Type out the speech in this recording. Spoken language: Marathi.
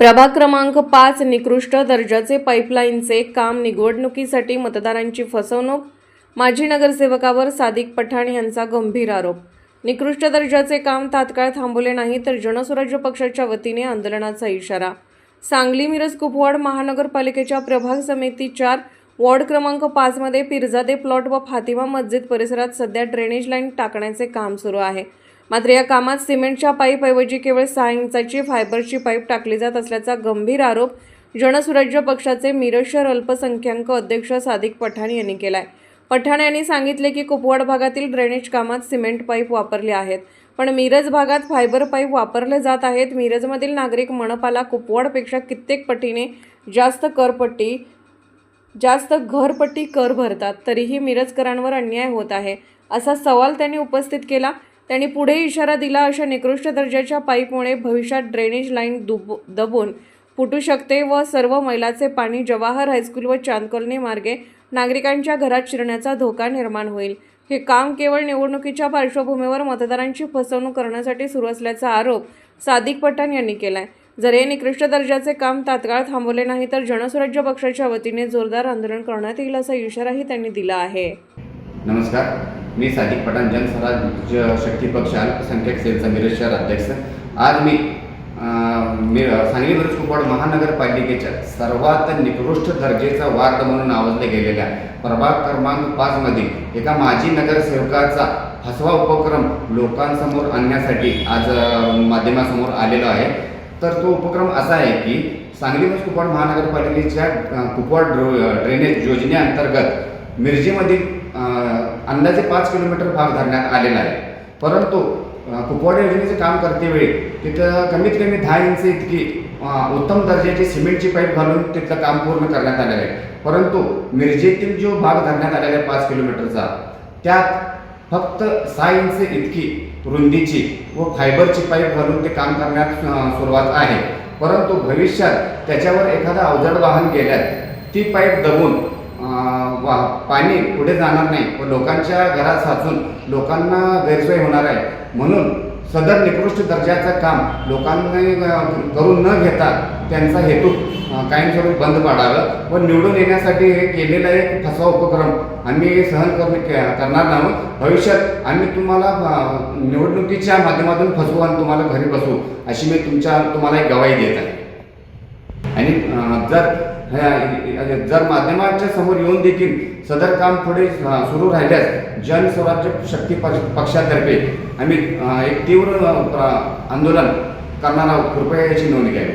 प्रभाग क्रमांक पाच निकृष्ट दर्जाचे पाईपलाईनचे काम निवडणुकीसाठी मतदारांची फसवणूक माजी नगरसेवकावर सादिक पठाण यांचा गंभीर आरोप. निकृष्ट दर्जाचे काम तात्काळ थांबवले नाही तर जनस्वराज्य पक्षाच्या वतीने आंदोलनाचा इशारा. सांगली मिरज कुपवाड महानगरपालिकेच्या प्रभाग समिती चार वॉर्ड क्रमांक पाचमध्ये पिरजादे प्लॉट व फातिमा मस्जिद परिसरात सध्या ड्रेनेज लाईन टाकण्याचे काम सुरू आहे. मात्र या कामात सिमेंटच्या पाईपऐवजी केवळ सहा इंचाची फायबरची पाईप टाकली जात असल्याचा गंभीर आरोप जनसुराज्य पक्षाचे मिरशर अल्पसंख्याक अध्यक्ष सादिक पठाण यांनी केलाय. पठाण यांनी सांगितले की कुपवाड भागातील ड्रेनेज कामात सिमेंट पाईप वापरले आहेत. पण मिरज भागात फायबर पाईप वापरले जात आहेत. मिरजमधील नागरिक मनपाला कुपवाडपेक्षा कित्येक पटीने जास्त करपट्टी जास्त घरपट्टी कर भरतात. तरीही मिरजकरांवर अन्याय होत आहे असा सवाल त्यांनी उपस्थित केला. त्यांनी पुढे इशारा दिला अशा निकृष्ट दर्जाच्या पाईपमुळे भविष्यात ड्रेनेज लाईन दुब दबून फुटू शकते व सर्व मैलाचे पाणी जवाहर हायस्कूल व चांद कॉलनी मार्गे नागरिकांच्या घरात शिरण्याचा धोका निर्माण होईल. हे काम केवळ निवडणुकीच्या पार्श्वभूमीवर मतदारांची फसवणूक करण्यासाठी सुरू असल्याचा आरोप सादिक पठाण यांनी केला आहे जर हे निकृष्ट दर्जाचे काम तात्काळ थांबवले नाही तर जनस्वराज्य पक्षाच्या वतीने जोरदार आंदोलन करण्यात येईल असा इशाराही त्यांनी दिला आहे. नमस्कार. मी सादिक पठाण जनस्वराज्य शक्ती पक्ष अल्पसंख्याक सेलचा मिरज शहर अध्यक्ष. आज मी मी सांगली मिरज कुपवाड महानगरपालिकेच्या सर्वात निकृष्ट दर्जेचा वार्ड म्हणून आवाजल्या गेलेल्या प्रभाग क्रमांक पाचमधील एका माजी नगरसेवकाचा फसवा उपक्रम लोकांसमोर आणण्यासाठी आज माध्यमासमोर आलेलो आहे. तर तो उपक्रम असा आहे की सांगली मिरज कुपवाड महानगरपालिकेच्या कुपवाड ड्रो- ड्रेनेज योजनेअंतर्गत मिरजेमधील अंदाजे पाच किलोमीटर भाग धरण्यात आलेला आहे. परंतु अं, कुपवाड योजनेचे काम करतेवेळी तिथं कमीत कमी दहा इंच इतकी उत्तम दर्जाची सिमेंटची पाईप घालून तिथलं काम पूर्ण करण्यात आलेलं आहे. परंतु मिरजेतील जो भाग धरण्यात आलेला आहे पाच किलोमीटरचा त्यात फक्त सहा इंच इतकी रुंदीची व फायबरची पाईप घालून ते काम करण्यात सुरुवात आहे. परंतु भविष्यात त्याच्यावर एखादा अवजड वाहन गेल्यास ती पाईप दबून वा पाणी पुढे जाणार नाही. व लोकांच्या घरात साचून लोकांना गैरसोय होणार आहे. म्हणून सदर निकृष्ट दर्जाचं काम लोकांनी करून न घेता त्यांचा हेतू कायमस्वरूप बंद पाडावं व निवडून येण्यासाठी हे केलेला एक फसवा उपक्रम आम्ही सहन करणे करणार नाही. भविष्यात आम्ही तुम्हाला निवडणुकीच्या माध्यमातून फसवू आणि तुम्हाला घरी बसवू अशी मी तुमच्या तुम्हाला एक गवाही देत आहे. आणि जर जर माध्यमांच्या समोर येऊन देखील सदर काम पुढे सुरू राहिल्यास जनस्वराज्य शक्ती पक्ष- पक्षातर्फे आम्ही एक तीव्र प्र- आंदोलन करणार आहोत. कृपया याची नोंद घ्यावी